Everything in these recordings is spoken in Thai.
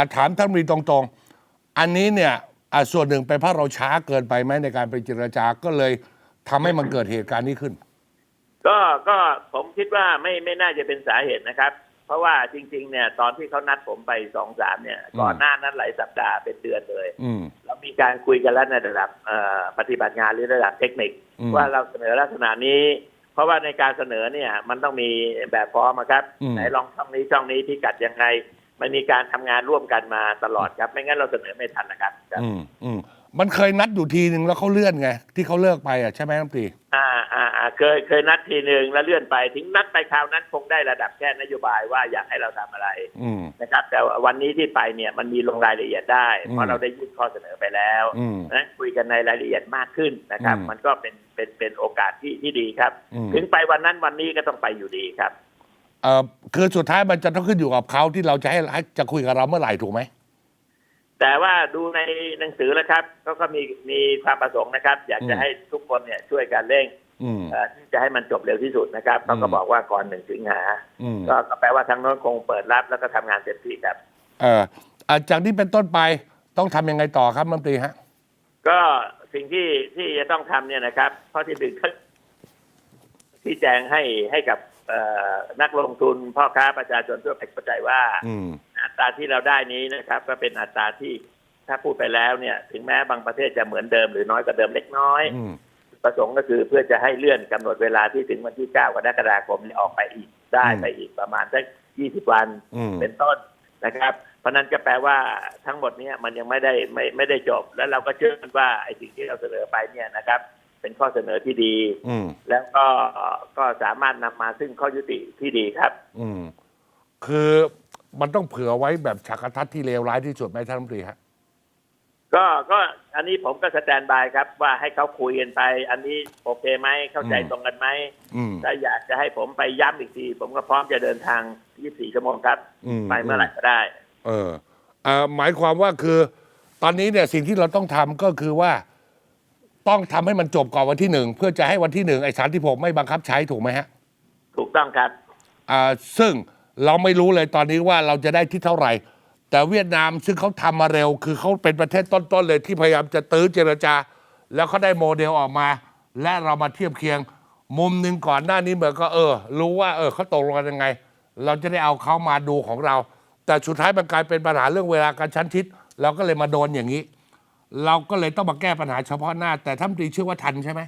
อะถามท่านรัฐมนตรีตรงๆ อันนี้เนี่ยอะส่วนหนึ่งเป็นเพราะเราช้าเกินไปไหมในการไปเจรจาก็เลยทำให้มันเกิดเหตุการณ์นี้ขึ้น ก็ก็ผมคิดว่าไม่ไม่น่าจะเป็นสาเหตุนะครับ เพราะว่าจริง ๆ เนี่ย ตอนที่เขานัดผมไปสองสามเนี่ย ก่อนหน้านั้นหลายสัปดาห์เป็นเดือนเลยอืมเรามีการคุยกันแล้วในระดับเอ่อปฏิบัติงานหรือระดับเทคนิคอืมว่าเราเสนอลักษณะนี้ เพราะว่าในการเสนอเนี่ย มันต้องมีแบบฟอร์มอะครับอืมไหนลองช่องนี้ช่องนี้พิกัดยังไง มันมีการทำงานร่วมกันมาตลอดครับ ไม่งั้นเราเสนอไม่ทันนะครับครับอืมอืมมันเคยนัดอยู่ทีหนึ่งแล้วเขาเลื่อนไง ที่เขาเลิกไปอะใช่ไหมรัฐมนตรีอ่าอ่าอ่าเคยเคยนัดทีหนึ่งแล้วเลื่อนไปถึงนัดไปคราวนั้นคงได้ระดับแค่นโยบายว่าอยากให้เราทำอะไรอืม นะครับ แต่วันนี้ที่ไปเนี่ยมันมีลงรายละเอียดได้อืมเพราะเราได้ยื่นข้อเสนอไปแล้วอืมนั้นคุยกันในรายละเอียดมากขึ้นนะครับ อืมมันก็เป็นเป็นเป็นโอกาสที่ที่ดีครับ อืม ถึงไปวันนั้นวันนี้ก็ต้องไปอยู่ดีครับ เอ่อคือสุดท้ายมันจะต้องขึ้นอยู่กับเขาที่เราจะให้ให้จะคุยกับเราเมื่อไหร่ถูกไหมแต่ว่าดูในหนังสือแล้วครับเขาก็มีมีความประสงค์นะครับ อยากจะอืมให้ทุกคนเนี่ยช่วยกันเร่งอืม เอ่อที่จะให้มันจบเร็วที่สุดนะครับเขาก็อืม บอกว่าก่อนหนึ่งสิงหาอืมก็ก็แปลว่าทางโน้นคงเปิดรับแล้วก็ทำงานเต็มที่ครับ เอ่ออะจากนี้เป็นต้นไปต้องทำยังไงต่อครับรัฐมนตรีฮะ ก็สิ่งที่ที่จะต้องทำเนี่ยนะครับข้อที่หนึ่งก็ที่แจงให้ให้กับเอ่อ นักลงทุนพ่อค้าประชาชนทั่วไปเข้าใจว่าอืมอัตราที่เราได้นี้นะครับ ก็เป็นอัตราที่ถ้าพูดไปแล้วเนี่ย ถึงแม้บางประเทศจะเหมือนเดิมหรือน้อยกว่าเดิมเล็กน้อยอืมประสงค์ก็คือเพื่อจะให้เลื่อนกำหนดเวลาที่ถึงวันที่ 9 กรกฎาคมนี้ออกไปอีกได้อืมไปอีกประมาณสัก 20 วันอืมเป็นต้นนะครับ เพราะนั้นก็แปลว่าทั้งหมดเนี้มันยังไม่ได้ไม่ไม่ได้จบ แล้วเราก็เชื่อว่าไอ้สิ่งที่เราเสนอไปเนี่ยนะครับ เป็นข้อเสนอที่ดี อืม แล้วก็ก็สามารถนำมาซึ่งข้อยุติที่ดีครับ อืม คือมันต้องเผื่อไว้แบบฉากทัศน์ที่เลวร้ายที่สุดไหมท่านรัฐมนตรีฮะ ก็ก็อันนี้ผมก็สแตนบายครับ ว่าให้เขาคุยกันไป อันนี้โอเคไหมเข้าใจอืม ตรงกันไหมอืม ถ้าอยากจะให้ผมไปย้ำอีกที ผมก็พร้อมจะเดินทาง 24 ชั่วโมงครับ อืม ไปเมื่อไหร่ก็ได้ เออเอ่อหมายความว่าคือ ตอนนี้เนี่ยสิ่งที่เราต้องทำก็คือว่า ต้องทำให้มันจบก่อนวันที่หนึ่งเพื่อจะให้วันที่หนึ่งไอ้สารที่ผมไม่บังคับใช้ถูกไหมฮะถูกต้องครับ อ่าซึ่งเราไม่รู้เลยตอนนี้ว่าเราจะได้ที่เท่าไหร่ แต่เวียดนามซึ่งเขาทำมาเร็ว คือเขาเป็นประเทศต้นๆเลยที่พยายามจะตื้อเจรจา แล้วเขาได้โมเดลออกมา และเรามาเทียบเคียง มุมหนึ่งก่อนหน้านี้เหมือนก็เออ รู้ว่าเออเขาตกลงกันยังไง เราจะได้เอาเขามาดูของเรา แต่สุดท้ายมันกลายเป็นปัญหาเรื่องเวลาการชั้นชิดเราก็เลยมาโดนอย่างนี้ เราก็เลยต้องมาแก้ปัญหาเฉพาะหน้า แต่ท่านตรีเชื่อว่าทันใช่ไหม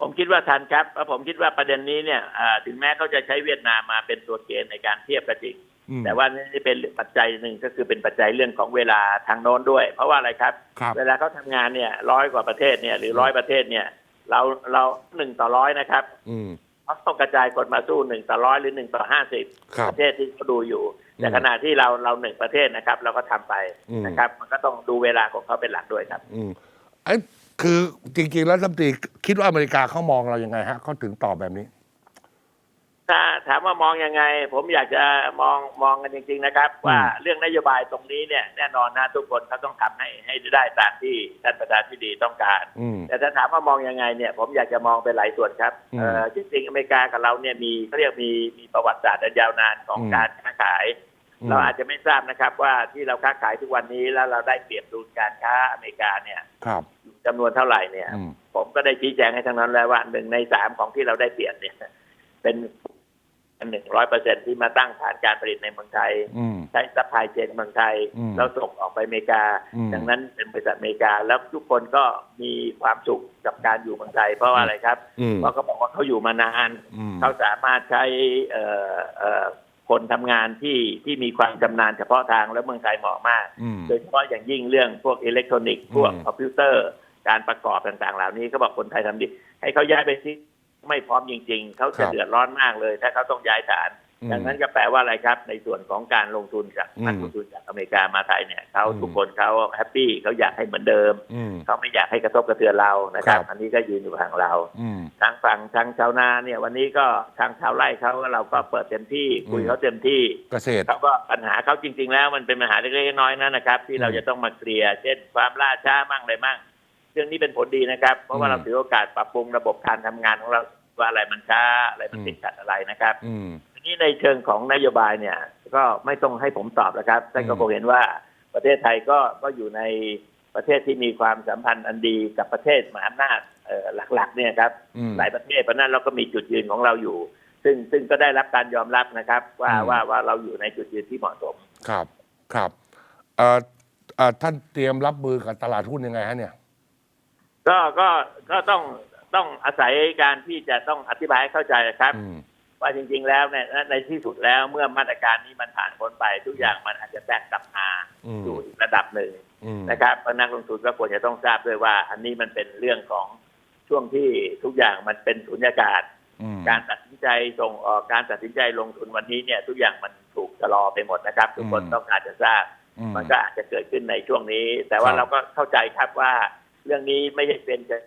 ผมคิดว่าทันครับเพราะผมคิดว่าประเด็นนี้เนี่ยอ่าถึงแม้เขาจะใช้เวียดนามมาเป็นตัวเกณฑ์ในการเทียบก็จริงอืมแต่ว่านี่เป็นปัจจัยหนึ่งก็คือเป็นปัจจัยเรื่องของเวลาทางโน้นด้วย เพราะว่าอะไรครับครับเวลาเขาทำงานเนี่ยร้อยกว่าประเทศเนี่ยหรือร้อยประเทศเนี่ย เราเราหนึ่งต่อร้อยนะครับอืม เขาต้องกระจายคนมาสู้หนึ่งต่อร้อยหรือหนึ่งต่อห้าสิบครับ ประเทศที่เขาดูอยู่อืมแต่ขณะที่เราเราหนึ่งประเทศนะครับ เราก็ทำไปอืม นะครับ มันก็ต้องดูเวลาของเขาเป็นหลักด้วยครับ อืมไอ้คือจริงๆแล้วรัฐมนตรีคิดว่าอเมริกาเขามองเรายังไงฮะเขาถึงตอบแบบนี้ ถ้าถามว่ามองยังไง ผมอยากจะมองมองกันจริง ๆ นะครับ ว่าเรื่องนโยบายตรงนี้เนี่ยแน่นอนนะทุกคนเขาต้องทำให้ให้ได้ตามที่ท่านประธานที่ดีต้องการอืมแต่ถ้าถามว่ามองยังไงเนี่ย ผมอยากจะมองไปหลายส่วนครับอืมเอ่อจริงๆอเมริกากับเราเนี่ยมีเขาเรียกมีมีประวัติศาสตร์อันยาวนานของอืมการค้าขายเราอาจจะไม่ทราบนะครับว่าที่เราค้าขายทุกวันนี้แล้วเราได้เปรียบดูการค้าอเมริกาเนี่ยครับจำนวนเท่าไหร่เนี่ยอืมผมก็ได้ชี้แจงให้ทั้งนั้นแล้วว่าหนึ่งในสามของที่เราได้เปรียบเนี่ย เป็น หนึ่งร้อยเปอร์เซ็นที่มาตั้งฐานการผลิตในเมืองไทย อืม ใช้ซัพพลายเชนเมืองไทย อืมแล้วส่งออกไปอเมริกา อืม ดังนั้นเป็นบริษัทอเมริกาแล้วทุกคนก็มีความสุขกับการอยู่เมืองไทย เพราะว่าอะไรครับ อืม เพราะเขาบอกว่าเขาอยู่มานาน อืม เขาสามารถใช้เอ่อเอ่อคนทำงานที่ที่มีความชำนาญเฉพาะทางและเมืองไทยเหมาะมาก อืม โดยเฉพาะอย่างยิ่งเรื่องพวกอิเล็กทรอนิกส์อืมพวกคอมพิวเตอร์ การประกอบต่างๆ เหล่านี้เขาบอกคนไทยทำดี ให้เขาย้ายไปที่ ไม่พร้อมจริง ๆ เขาจะเดือดร้อนมากเลย ถ้าเขาต้องย้ายฐานอืมดังนั้นก็แปลว่าอะไรครับ ในส่วนของการลงทุนจากอืมนักลงทุนจากอเมริกามาไทยเนี่ยเขาอืมทุกคนเขาแฮปปี้เขาอยากให้เหมือนเดิมอืมเขาไม่อยากให้กระทบกระเทือนเรานะครับครับอันนี้ก็ยืนอยู่ทางเราอืมทางฝั่งทางชาวนาเนี่ยวันนี้ก็ทางชาวไร่เขาเราก็เปิดเต็มที่คุยอืมเขาเต็มที่เกษตรเขาก็ปัญหาเขาจริง ๆ แล้วมันเป็นปัญหาเล็กๆน้อยๆนั่นนะครับ ที่เราอืมจะต้องมาเคลียร์เช่นความล่าช้ามั่งอะไรมั่งเรื่องนี้เป็นผลดีนะครับ เพราะว่าอืมเราถือโอกาสปรับปรุงระบบการทำงานของเรา ว่าอะไรมันช้าอะไรมันอืมติดขัดอะไรนะครับอืมทีนี้ในเชิงของนโยบายเนี่ย ก็ไม่ต้องให้ผมตอบแล้วครับท่านก็คงเห็นว่าประเทศไทยก็ก็อยู่ในประเทศที่มีความสัมพันธ์อันดีกับประเทศมหาอำนาจเอ่อหลักๆ เนี่ยครับอืมหลายประเทศเพราะฉะนั้นเราก็มีจุดยืนของเราอยู่ ซึ่งซึ่งก็ได้รับการยอมรับนะครับ ว่าอืมว่าว่าเราอยู่ในจุดยืนที่เหมาะสมครับครับเอ่อเอ่อท่านเตรียมรับมือกับตลาดหุ้นยังไงฮะเนี่ย ก็ก็ก็ต้อง ต้องอาศัยการที่จะต้องอธิบายให้เข้าใจนะครับอืมว่าจริง ๆ แล้วเนี่ยในที่สุดแล้วเมื่อมาตรการนี้มันผ่านพ้นไป ทุกอย่างมันอาจจะแตกกลับมาอืมสู่อีกระดับหนึ่งอืมนะครับเพราะนักลงทุนก็ควรจะต้องทราบด้วยว่า อันนี้มันเป็นเรื่องของช่วงที่ทุกอย่างมันเป็นสุญญากาศอืมการตัดสินใจส่งออกการตัดสินใจลงทุนวันนี้เนี่ย ทุกอย่างมันถูกชะลอไปหมดนะครับ ทุกคนอืมต้องการจะทราบอืมมันก็อาจจะเกิดขึ้นในช่วงนี้ แต่ว่าครับเราก็เข้าใจครับว่า เรื่องนี้ไม่ใช่เป็นจะ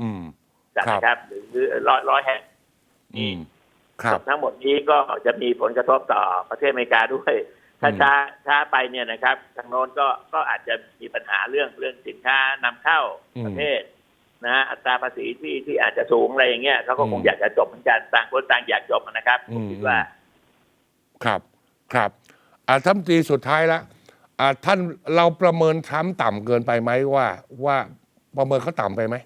อืม จัด ครับ นะครับหรือร้อยร้อยแห่งอืมครับทั้งหมดนี้ก็จะมีผลกระทบต่อประเทศอเมริกาด้วย ถ้าอืมช้าช้าไปเนี่ยนะครับทางโน้นก็ก็อาจจะมีปัญหาเรื่องเรื่องสินค้านำเข้าประเทศนะฮะอัตราภาษีที่ที่อาจจะสูงอะไรอย่างเงี้ยเขาก็คงอยากจะจบเหมือนกันต่างคนต่างอยากจบนะครับผมคิดว่า ครับครับอ่าท่านตรีสุดท้ายแล้วอ่าท่านเราประเมินทรัมป์ต่ำเกินไปไหมว่า ว่าประเมินเขาต่ำไปไหม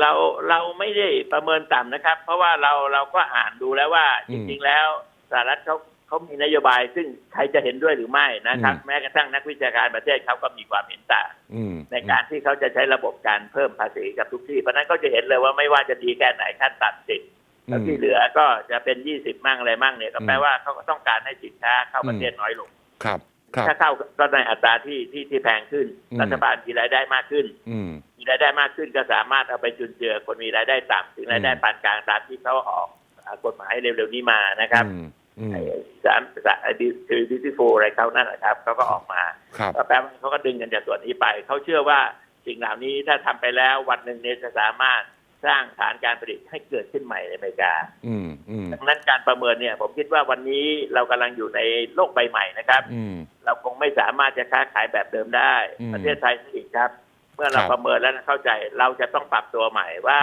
เราเราไม่ได้ประเมินต่ำนะครับ เพราะว่าเราเราก็อ่านดูแล้วว่าอืจมริงๆแล้วสหรัฐเขาเขามีนโยบาย ซึ่งใครจะเห็นด้วยหรือไม่นะครับอืมแม้กระทั่งนักวิชาการประเทศเขาก็มีความเห็นต่างอืมในการที่เขาจะใช้ระบบการเพิ่มภาษีกับทุกที่เพราะฉะนั้นก็จะเห็นเลยว่าไม่ว่าจะดีแค่ไหนขั้นต่ำสิบอืแล้วมที่เหลือก็จะเป็นยี่สิบมั่งอะไรมั่งเนี่ยก็แปลอืมว่าเขาก็ต้องการให้สินค้าเข้าประเทศน้อยลงครับครับ ถ้าเข้าก็ในอัตราที่ที่ที่แพงขึ้นอืมรัฐบาลมีรายได้มากขึ้นอืมมีรายได้มากขึ้นก็สามารถเอาไปจุนเจือคนมีรายได้ต่ำถึงรายได้อืมปานกลางตามที่เขาออกอ่ากฎหมายเร็วๆนี้มานะครับอืมอืมไอ้สามสามดิคือดิจิทัลอะไรเขานั่นนะครับเขาก็ออกมาครับก็แปลว่าเขาก็ดึงกันจากส่วนนี้ไป เขาเชื่อว่าสิ่งเหล่านี้ถ้าทำไปแล้ววันหนึ่งเนี่ยจะสามารถ สร้างฐานการผลิตให้เกิดขึ้นใหม่ในอเมริกาอืมอืมดังนั้นการประเมินเนี่ย ผมคิดว่าวันนี้เรากำลังอยู่ในโลกใบใหม่นะครับ อืม เราคงไม่สามารถจะค้าขายแบบเดิมได้ อืมประเทศไทยนี่อีกครับ เมื่อเราครับ ประเมินแล้วเข้าใจเราจะต้องปรับตัวใหม่ว่า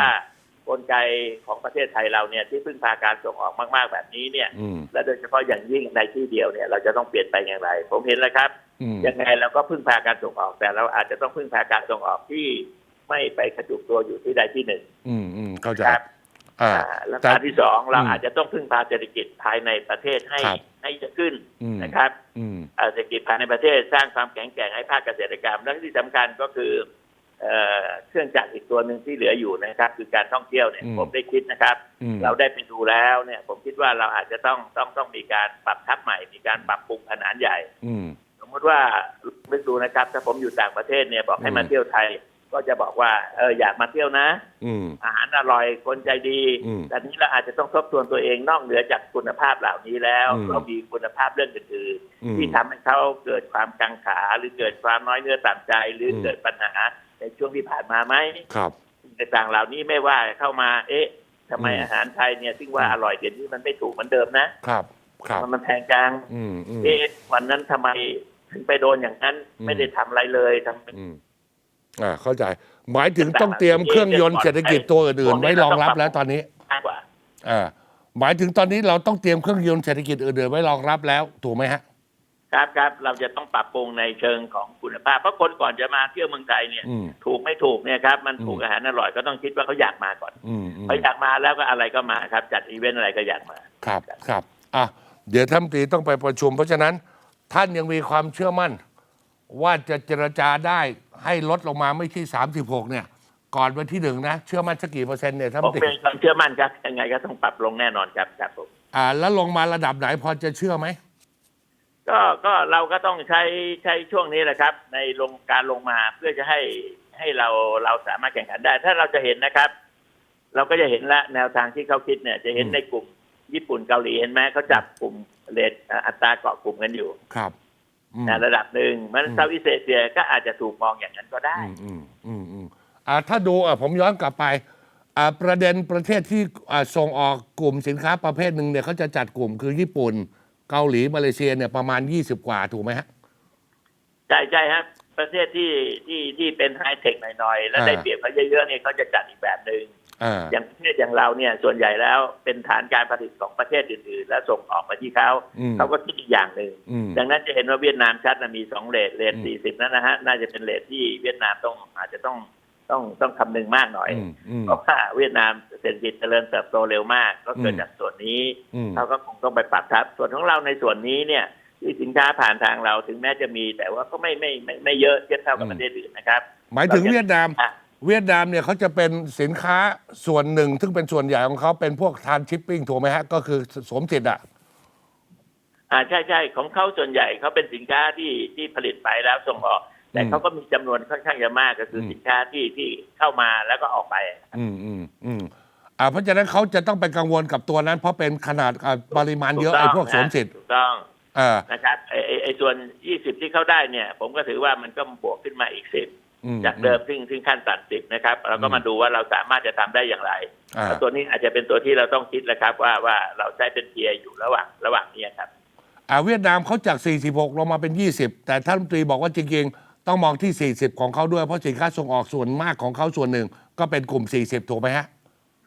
กลไกของประเทศไทยเราเนี่ยที่พึ่งพาการส่งออกมาก ๆ แบบนี้เนี่ย อืมและโดยเฉพาะอย่างยิ่งในที่เดียวเนี่ยเราจะต้องเปลี่ยนไปอย่างไร ผมเห็นแล้วครับ อืมยังไงเราก็พึ่งพาการส่งออกแต่เราอาจจะต้องพึ่งพาการส่งออกที่ ไม่ไปกระจุกตัวอยู่ที่ใดที่หนึ่ง อืมอืมเข้าใจครับอ่าอ่าแล้วแต่การที่สองเราอืมอาจจะต้องพึ่งพาเศรษฐกิจภายในประเทศให้ครับให้เยอะขึ้นอืมนะครับอืมอ่าเศรษฐกิจภายในประเทศสร้างความแข็งแกร่งให้ภาคเกษตรกรรมและที่สำคัญก็คือเอ่อเครื่องจักรอีกตัวหนึ่งที่เหลืออยู่นะครับ คือการท่องเที่ยวเนี่ยอืมผมได้คิดนะครับอืมเราได้ไปดูแล้วเนี่ย ผมคิดว่าเราอาจจะต้องต้องต้องมีการปรับทัพใหม่ มีการปรับปรุงขนาดใหญ่อืมสมมติว่านึกดูนะครับ ถ้าผมอยู่ต่างประเทศเนี่ยบอกให้มาอืมเที่ยวไทย ก็จะบอกว่าเอออยากมาเที่ยวนะ อืม อาหารอร่อยคนใจดีอืมแต่นี้เราอาจจะต้องทบทวนตัวเองนอกเหนือจากคุณภาพเหล่านี้แล้ว อืมเรามีคุณภาพเรื่องอื่นอืมๆที่ทำให้เขาเกิดความกังขาหรือเกิดความน้อยเนื้อต่ำใจ หรืออม เกิดปัญหาในช่วงที่ผ่านมาไหมครับสิ่งต่างๆเหล่านี้ไม่ว่าเข้ามา เอ๊ะทำไมอืมอาหารไทยเนี่ยซึ่งว่าอืม อร่อยเดี๋ยวนี้มันไม่ถูกเหมือนเดิมนะครับ ครับ มันมันแพงจังอืมอืม เอ๊ะวันนั้นทำไมถึงไปโดนอย่างนั้น อืม ไม่ได้ทำอะไรเลยทำอืม อ่าเข้าใจ หมายถึงต้องเตรียมเครื่องยนต์เศรษฐกิจตัวอื่นๆไว้รองรับแล้วตอนนี้มากกว่าอ่าหมายถึงตอนนี้เราต้องเตรียมเครื่องยนต์เศรษฐกิจอื่นๆไว้รองรับแล้วถูกไหมฮะ ครับครับเราจะต้องปรับปรุงในเชิงของคุณภาพ เพราะคนก่อนจะมาเที่ยวเมืองไทยเนี่ย อืมถูกไม่ถูกเนี่ยครับมันถูกอืมอาหารอร่อยก็ต้องคิดว่าเขาอยากมาก่อนอืมอืม เขาอยากมาแล้วก็อะไรก็มาครับ จัดอีเวนต์อะไรก็อยากมา ครับครับอะเดี๋ยวท่านตรีต้องไปประชุม เพราะฉะนั้นท่านยังมีความเชื่อมั่น ว่าจะเจรจาได้ ให้ลดลงมาไม่ใช่สามสิบหกเนี่ย ก่อนวันที่หนึ่งนะ เชื่อมั่นสักกี่เปอร์เซ็นต์เนี่ยท่านผมตรีเป็นความเชื่อมั่นครับ ยังไงก็ต้องปรับลงแน่นอนครับครับผมอ่าแล้วลงมาระดับไหนพอจะเชื่อไหม ก็ก็เราก็ต้องใช้ใช้ช่วงนี้แหละครับ ในลงการลงมาเพื่อจะให้ให้เราเราสามารถแข่งขันได้ ถ้าเราจะเห็นนะครับ เราก็จะเห็นละแนวทางที่เขาคิดเนี่ย จะเห็นอืมในกลุ่มญี่ปุ่นเกาหลีเห็นไหมเขาจับกลุ่มเรทอัตราเกาะกลุ่มกันอยู่ ครับ อืมในระดับหนึ่งมันอืมเซาท์อีสเอเชียก็อาจจะถูกมองอย่างนั้นก็ได้อืมอืมอืมอืมอ่าถ้าดูอะผมย้อนกลับไปอ่าประเด็นประเทศที่อ่าส่งออกกลุ่มสินค้าประเภทหนึ่งเนี่ยเขาจะจัดกลุ่มคือญี่ปุ่น เกาหลีมาเลเซียเนี่ยประมาณ 20 กว่าถูกไหมฮะใช่ใช่ครับประเทศที่ที่ที่เป็นไฮเทคหน่อยๆ แล้วอ่าได้เปรียบเขาเยอะๆเนี่ยเขาจะจัดอีกแบบหนึ่งอ่า อย่างประเทศอย่างเราเนี่ยส่วนใหญ่แล้วเป็นฐานการผลิตของประเทศอื่นๆ แล้วส่งออกมาที่เขาอืมเขาก็คิดอีกอย่างหนึ่งอืมดังนั้นจะเห็นว่าเวียดนามชัดนะมีสองเลทเลทอืมสี่สิบนั่นนะฮะน่าจะเป็นเลทที่เวียดนามต้องอาจจะต้องต้องต้องคำนึงมากหน่อยอืมอืมเพราะว่าเวียดนามเศรษฐกิจเจริญเติบโตเร็วมาก ก็เกิดอืมจากส่วนนี้อืมเขาก็คงต้องไปปรับทับส่วนของเราในส่วนนี้เนี่ยที่สินค้าผ่านทางเราถึงแม้จะมี แต่ว่าก็ไม่ไม่ไม่ไม่เยอะเทียบเท่ากับประเทศอื่นนะครับ หมายถึงเวียดนามอะ เวียดนามเนี่ยเขาจะเป็นสินค้าส่วนหนึ่ง ซึ่งเป็นส่วนใหญ่ของเขาเป็นพวกทานชิปปิ้งถูกไหมฮะ ก็คือสวมสิทธิ์อะอ่าใช่ใช่ของเขาส่วนใหญ่เขาเป็นสินค้าที่ที่ผลิตไปแล้วส่งออก แต่อืมเขาก็มีจำนวนค่อนข้างจะมากก็คืออมสินค้าที่ที่เข้ามาแล้วก็ออกไป อืมอืมอืมอ่าเพราะฉะนั้นเขาจะต้องไปกังวลกับตัวนั้น เพราะเป็นขนาดอ่าปริมาณเยอะถูกต้ไอ้งพวกสวมสิทธิ์ถูกต้องอ่านะครับไอ้ไอ้ไอ้ส่วน20ที่เขาได้เนี่ย ผมก็ถือว่ามันก็บวกขึ้นมาอีก10อืม จากเดิมซึ่งซึ่งขั้นต่ำ10นะครับเราก็มาดูว่าเราสามารถจะทำได้อย่างไรอ่าแล้วตัวนี้อาจจะเป็นตัวที่เราต้องคิดแล้วครับ ว่าว่าเราใช้เป็นเทียร์อยู่ระหว่างระหว่างนี้ครับอ่าเวียดนามเขาจาก 46 ลงมาเป็น 20 แต่ท่านรัฐมนตรีบอกว่าจริงๆ ต้องมองที่ 40 ของเขาด้วย เพราะสินค้าส่งออกส่วนมากของเขาส่วนหนึ่ง ก็เป็นกลุ่ม 40 ถูกไหมฮะ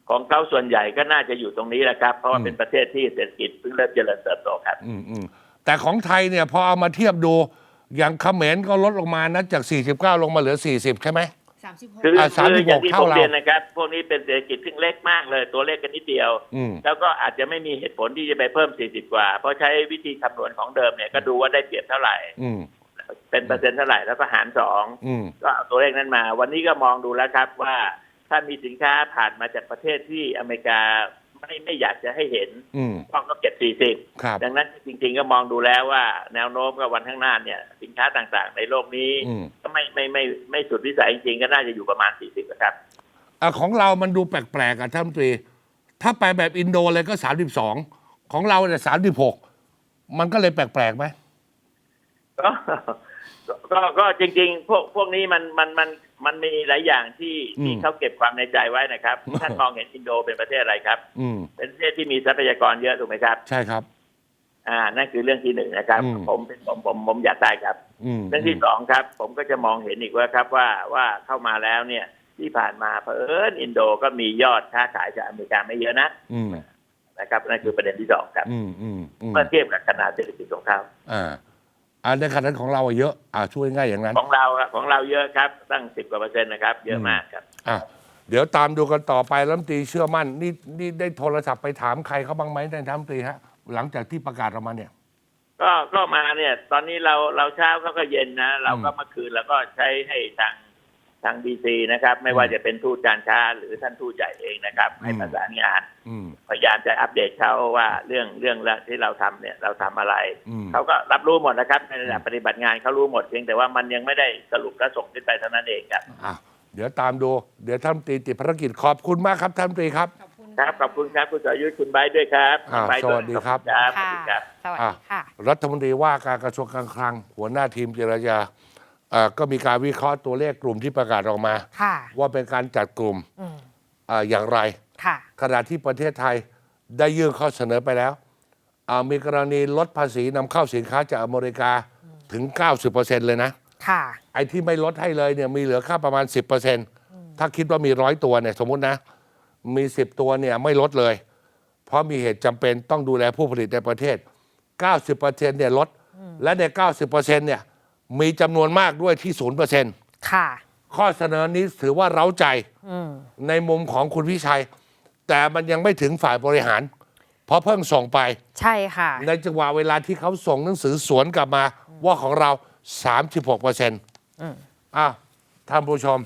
ของเขาส่วนใหญ่ก็น่าจะอยู่ตรงนี้แหละครับ เพราะว่าอืมเป็นประเทศที่เศรษฐกิจเพิ่งเริ่มเจริญเติบโตครับ อืมอืมแต่ของไทยเนี่ยพอเอามาเทียบดู อย่างเขมรก็ลดลงมานะจาก 49 ลงมาเหลือ 40 ใช่ไหม สามสิบหก คืออ่าคืออย่างที่36ผมเท่าเราเรียนนะครับ พวกนี้เป็นเศรษฐกิจที่เล็กมากเลย ตัวเลขกันนิดเดียว อืม แล้วก็อาจจะไม่มีเหตุผลที่จะไปเพิ่ม 40 กว่า เพราะใช้วิธีคำนวณของเดิมเนี่ยก็ดูว่าได้เปรียบเท่าไหร่ อืม เป็นเปอร์เซ็นต์เท่าไหร่แล้วก็หารสองอืม ก็เอาตัวเลขนั้นมา วันนี้ก็มองดูแล้วครับว่าถ้ามีสินค้าผ่านมาจากประเทศที่อเมริกา ไม่ไม่อยากจะให้เห็นอืมต้องก็เก็บ40ครับ ดังนั้นจริง ๆ ก็มองดูแล้วว่า แนวโน้มกับวันข้างหน้าเนี่ย สินค้าต่างๆ ในโลกนี้ อืม ก็ไม่ไม่ไม่ไม่สุดวิสัยจริงๆก็น่าจะอยู่ประมาณ40นะครับอะของเรามันดูแปลกๆอะท่านรัฐมนตรี ถ้าไปแบบอินโดเลยก็ 32 ของเราเนี่ย36มันก็เลยแปลกๆไหม ก็ก็ก็จริง ๆ พวกพวกนี้มันมันมันมันมีหลายอย่างที่ที่เขาเก็บความในใจไว้นะครับ ท่านมองเห็นอินโดเป็นประเทศอะไรครับ อืมเป็นประเทศที่มีทรัพยากรเยอะถูกไหมครับ ใช่ครับ อ่านั่นคือเรื่องที่หนึ่งนะครับ อืม ผมเป็นผมผมผมอยากได้ครับ อืมเรื่องที่สองครับ ผมก็จะมองเห็นอีกว่าครับว่าว่าเข้ามาแล้วเนี่ย ที่ผ่านมาเผอิญอินโดก็มียอดค้าขายจากอเมริกาไม่เยอะนะอืมนะครับนั่นคือประเด็นที่สองครับอืมอืมอืมเมื่อเทียบกับขนาดเศรษฐกิจของเขา อ่า อันในขณะนั้นของเราอะเยอะอ่าช่วยง่ายอย่างนั้นของเราครับของเราเยอะครับตั้งสิบกว่าเปอร์เซ็นต์นะครับ เยอะมากครับอะเดี๋ยวตามดูกันต่อไปรัฐมนตรีเชื่อมั่นนี่นี่ได้โทรศัพท์ไปถามใครเขาบ้างไหมท่านรัฐมนตรีฮะหลังจากที่ประกาศออกมาเนี่ย ก็ก็มาเนี่ย ตอนนี้เราเราเช้าเขาก็เย็นนะ เราก็อืมเมื่อคืนแล้วก็ใช้ให้ทาง ทางบีซีนะครับ ไม่ว่าจะเป็นทูตการค้าหรือท่านทูตใหญ่เองนะครับ ให้อืมประสานงานอืมพยายามจะอัปเดตเขาว่าเรื่องเรื่องที่เราทำเนี่ยเราทำอะไรอืมเขาก็รับรู้หมดนะครับในระดับปฏิบัติงานเขารู้หมดเพียงแต่ว่ามันยังไม่ได้สรุปและส่งขึ้นไปเท่านั้นเองครับอะเดี๋ยวตามดู เดี๋ยวท่านรัฐมนตรีติดภารกิจขอบคุณมากครับท่านรัฐมนตรีครับขอบคุณครับ ขอบคุณครับ คุณสรยุทธ์คุณไบร์ทด้วยครับอ่าคุณไบร์ทสวัสดีครับขอณครับสวัสค่ะดีครับ สวัสอะดีค่ะ รัฐมนตรีว่าการกระทรวงการคลัง หัวหน้าทีมเจรจาเอ่อ ก็มีการวิเคราะห์ตัวเลขกลุ่มที่ประกาศออกมาค่ะว่าเป็นการจัดกลุ่มอืมเอ่ออย่างไรค่ะขณะที่ประเทศไทยได้ยื่นข้อเสนอไปแล้วอ่ามีกรณีลดภาษีนำเข้าสินค้าจากอเมริกาถึง 90%เลยนะค่ะไอ้ที่ไม่ลดให้เลยเนี่ยมีเหลือค่าประมาณ 10%ถ้าคิดว่ามีร้อยตัวเนี่ยสมมุตินะ มี 10 ตัวเนี่ยไม่ลดเลย เพราะมีเหตุจำเป็นต้องดูแลผู้ผลิตในประเทศ 90%เนี่ยลดและใน 90%เนี่ย มีจำนวนมากด้วยที่0%ค่ะ ข้อเสนอนี้ถือว่าเร้าใจอืม ในมุมของคุณพิชัย แต่มันยังไม่ถึงฝ่ายบริหาร เพราะเพิ่งส่งไป ใช่ค่ะ ในจังหวะเวลาที่เขาส่งหนังสือสวนกลับมาว่าของเรา 36เปอร์เซ็นต์อืมอ้าวท่านผู้ชม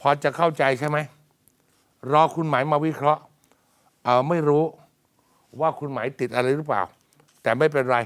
พอจะเข้าใจใช่ไหม รอคุณหมายมาวิเคราะห์ เออไม่รู้ว่าคุณหมายติดอะไรหรือเปล่า แต่ไม่เป็นไร